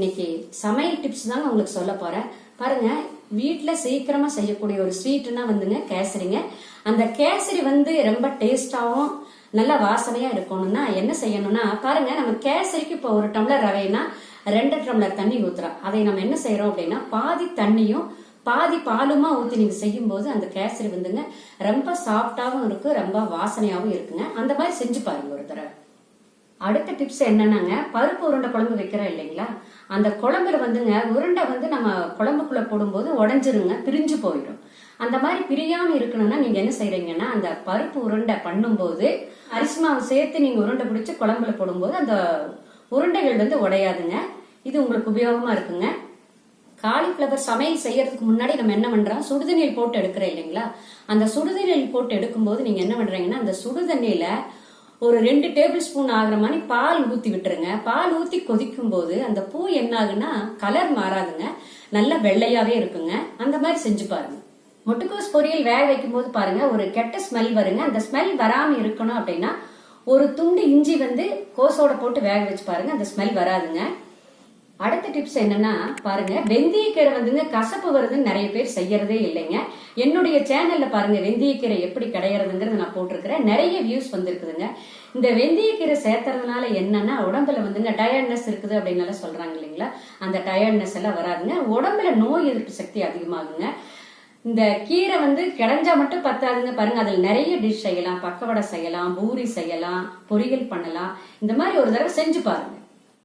இன்னைக்கு சமையல் டிப்ஸ் தாங்க உங்களுக்கு சொல்ல போறேன். பாருங்க வீட்டில் சீக்கிரமா செய்யக்கூடிய ஒரு ஸ்வீட்னா வந்துங்க கேசரிங்க. அந்த கேசரி வந்து ரொம்ப டேஸ்டாகவும் நல்ல வாசனையா இருக்கணும்னா என்ன செய்யணும்னா பாருங்க நம்ம கேசரிக்கு இப்போ ஒரு டம்ளர் ரவைனா ரெண்டு டம்ளர் தண்ணி ஊத்துறோம். அதை நம்ம என்ன செய்யறோம் அப்படின்னா பாதி தண்ணியும் பாதி பாலுமா ஊத்தி நீங்க செய்யும் போது அந்த கேசரி வந்துங்க ரொம்ப சாஃப்டாகவும் இருக்கு ரொம்ப வாசனையாகவும் இருக்குங்க. அந்த மாதிரி செஞ்சு பாருங்க ஒரு தடவை. அடுத்த டிப்ஸ் என்னன்னாங்க? பருப்பு உருண்டை குழம்பு வைக்கிறோம் இல்லைங்களா? அந்த குழம்புல வந்துங்க உருண்டை வந்து நம்ம குழம்புக்குள்ள போடும்போது உடஞ்சிருங்க பிரிஞ்சு போயிடும். அந்த மாதிரி பிரியாம இருக்கணும்னா நீங்க என்ன செய்யறீங்கன்னா அந்த பருப்பு உருண்டை பண்ணும்போது அரிசி மாவு சேர்த்து நீங்க உருண்டை பிடிச்சி குழம்புல போடும்போது அந்த உருண்டைகள் வந்து உடையாதுங்க. இது உங்களுக்கு உபயோகமா இருக்குங்க. காலிஃப்ளவர் சமையல் செய்யறதுக்கு முன்னாடி நம்ம என்ன பண்றோம்? சுடுதண்ணீர் போட்டு எடுக்கிறோம் இல்லைங்களா? அந்த சுடுதண்ணீர் போட்டு எடுக்கும்போது நீங்க என்ன பண்றீங்கன்னா அந்த சுடுதண்ணியில ஒரு ரெண்டு டேபிள் ஸ்பூன் ஆகிற மாதிரி பால் ஊத்தி விட்டுருங்க. பால் ஊத்தி கொதிக்கும் போது அந்த பூ என்ன ஆகுன்னா கலர் மாறாதுங்க. நல்ல வெள்ளையாவே இருக்குங்க. அந்த மாதிரி செஞ்சு பாருங்க. முட்டுக்கோஸ் பொரியல் வேக வைக்கும் போது பாருங்க ஒரு கெட்ட ஸ்மெல் வருங்க. அந்த ஸ்மெல் வராம இருக்கணும் அப்படின்னா ஒரு துண்டு இஞ்சி வந்து கோஸோட போட்டு வேக வச்சு பாருங்க அந்த ஸ்மெல் வராதுங்க. அடுத்த டிப்ஸ் என்னன்னா பாருங்க வெந்தயக்கீரை வந்துங்க கசப்பு வருதுன்னு நிறைய பேர் செய்யறதே இல்லைங்க. என்னுடைய சேனல்ல பாருங்க வெந்தயக்கீரை எப்படி கிடையறதுங்கிறது நான் போட்டிருக்கிறேன். நிறைய வியூஸ் வந்திருக்குதுங்க. இந்த வெந்தயக்கீரை சேர்த்துறதுனால என்னன்னா உடம்புல வந்துங்க டயர்ட்னஸ் இருக்குது அப்படின்னு சொல்றாங்க இல்லைங்களா? அந்த டயர்ட்னஸ் எல்லாம் வராதுங்க. உடம்புல நோய் எதிர்ப்பு சக்தி அதிகமாகுங்க. இந்த கீரை வந்து கிடைஞ்சா மட்டும் பத்தாதுங்க. பாருங்க அதுல நிறைய டிஷ் செய்யலாம். பக்கவடை செய்யலாம் பூரி செய்யலாம் பொரியல் பண்ணலாம். இந்த மாதிரி ஒரு தடவை செஞ்சு பாருங்க.